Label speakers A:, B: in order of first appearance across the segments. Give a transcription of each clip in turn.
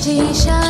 A: गजेशानाय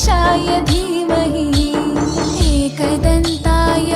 A: श्रीगणेशाय धीमहि एकदन्ताय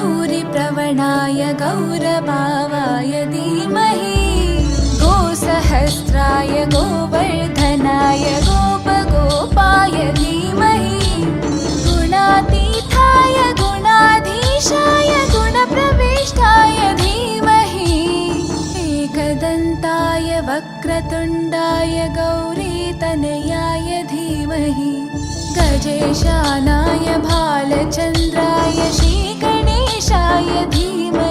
A: गौरीप्रवणाय गौरभावाय धीमहि। गोसहस्राय गोवर्धनाय गोपगोपाय धीमहि। गुणातीताय गुणाधीशाय गुणप्रविष्टाय धीमहि। एकदन्ताय वक्रतुण्डाय गौरीतनयाय धीमहि। गजेशानाय भालचन्द्राय श्रीगणेशाय धीमहि